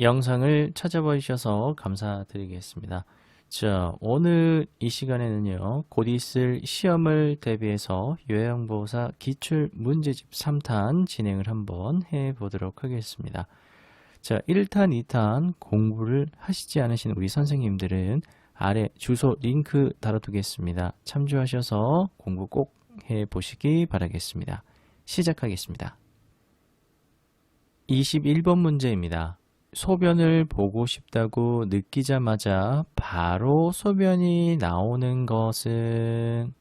영상을 찾아봐 주셔서 감사드리겠습니다. 자, 오늘 이 시간에는요, 곧 있을 시험을 대비해서 요양보호사 기출 문제집 3탄 진행을 한번 해 보도록 하겠습니다. 자, 1탄, 2탄 공부를 하시지 않으신 우리 선생님들은 아래 주소 링크 달아두겠습니다. 참조하셔서 공부 꼭 해 보시기 바라겠습니다. 시작하겠습니다. 21번 문제입니다. 소변을 보고 싶다고 느끼자마자 바로 소변이 나오는 것은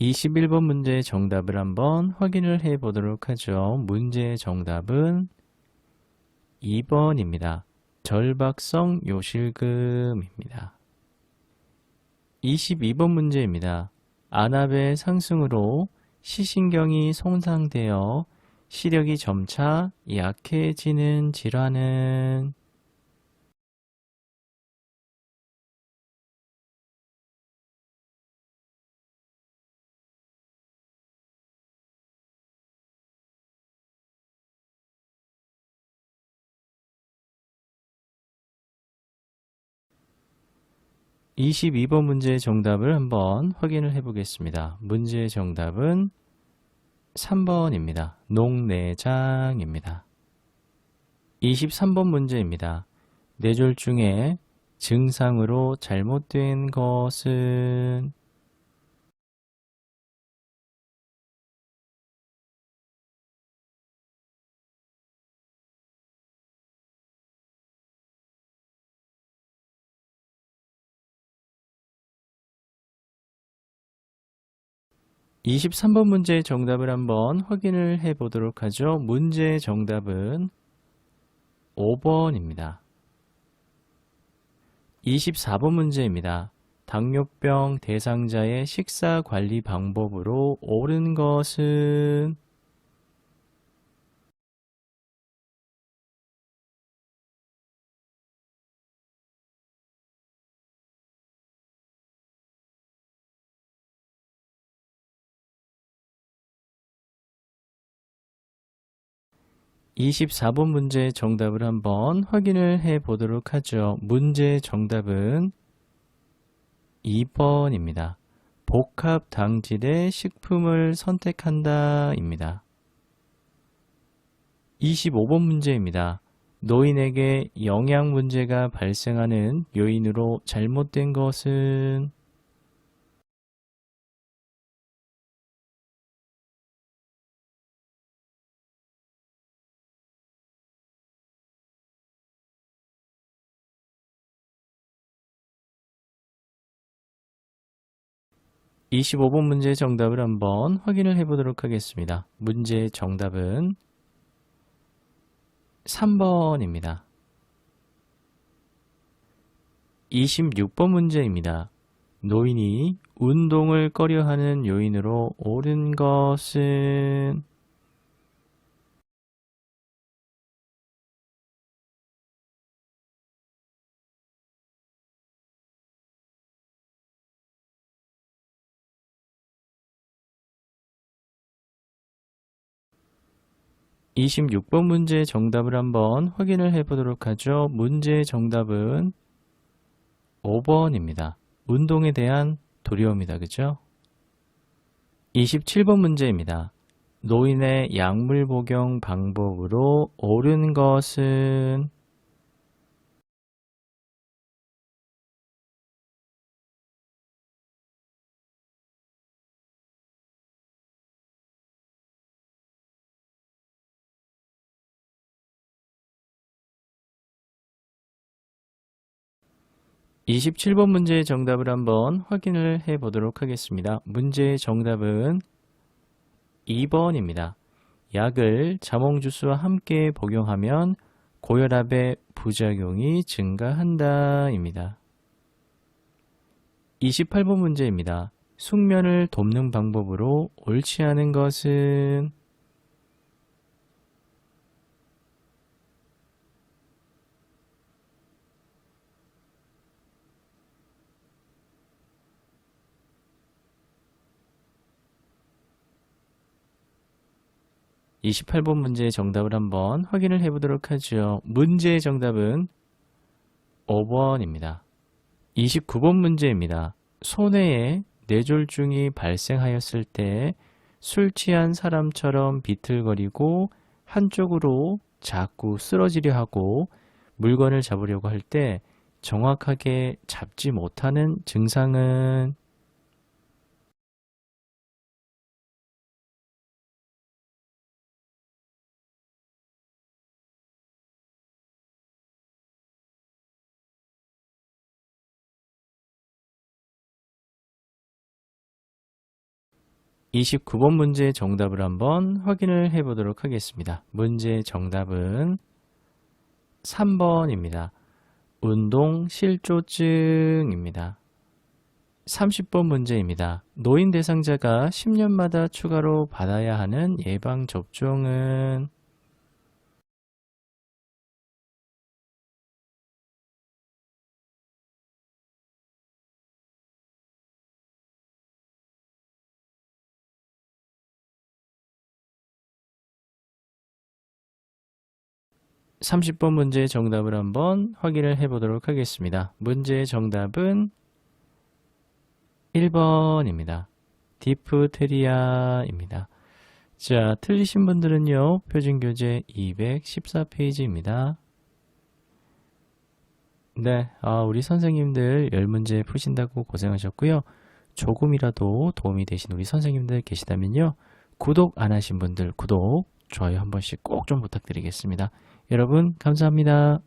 이십일 번 문제의 정답을 한번 확인을 해 보도록 하죠. 문제의 정답은 2번입니다. 절박성 요실금입니다. 22번 문제입니다. 안압의 상승으로 시신경이 손상되어 시력이 점차 약해지는 질환은 22번 문제의 정답을 한번 확인을 해 보겠습니다. 문제의 정답은 3번입니다. 녹내장입니다. 23번 문제입니다. 뇌졸중의 증상으로 잘못된 것은 23번 문제의 정답을 한번 확인을 해 보도록 하죠. 문제의 정답은 5번입니다. 24번 문제입니다. 당뇨병 대상자의 식사 관리 방법으로 옳은 것은 24번 문제의 정답을 한번 확인을 해 보도록 하죠. 문제의 정답은 2번입니다. 복합 당질의 식품을 선택한다 입니다. 25번 문제입니다. 노인에게 영양 문제가 발생하는 요인으로 잘못된 것은 25번 문제의 정답을 한번 확인을 해 보도록 하겠습니다. 문제의 정답은 3번입니다. 26번 문제입니다. 노인이 운동을 꺼려하는 요인으로 옳은 것은 26번 문제의 정답을 한번 확인을 해 보도록 하죠. 문제의 정답은 5번입니다. 운동에 대한 두려움이다. 그죠? 27번 문제입니다. 노인의 약물 복용 방법으로 옳은 것은 27번 문제의 정답을 한번 확인을 해 보도록 하겠습니다. 문제의 정답은 2번입니다. 약을 자몽주스와 함께 복용하면 고혈압의 부작용이 증가한다 입니다. 28번 문제입니다. 숙면을 돕는 방법으로 옳지 않은 것은 28번 문제의 정답을 한번 확인을 해 보도록 하죠. 문제의 정답은 5번입니다. 29번 문제입니다. 손해에 뇌졸중이 발생하였을 때 술 취한 사람처럼 비틀거리고 한쪽으로 자꾸 쓰러지려 하고 물건을 잡으려고 할 때 정확하게 잡지 못하는 증상은 29번 문제의 정답을 한번 확인을 해 보도록 하겠습니다. 문제의 정답은 3번입니다. 운동 실조증입니다. 30번 문제입니다. 노인 대상자가 10년마다 추가로 받아야 하는 예방 접종은 30번 문제의 정답을 한번 확인을 해 보도록 하겠습니다. 문제의 정답은 1번입니다. 디프테리아입니다. 자, 틀리신 분들은요, 표준교재 214페이지입니다. 네, 아, 우리 선생님들 10문제 푸신다고 고생하셨고요. 조금이라도 도움이 되신 우리 선생님들 계시다면요, 구독 안 하신 분들 구독, 좋아요 한 번씩 꼭 좀 부탁드리겠습니다. 여러분, 감사합니다.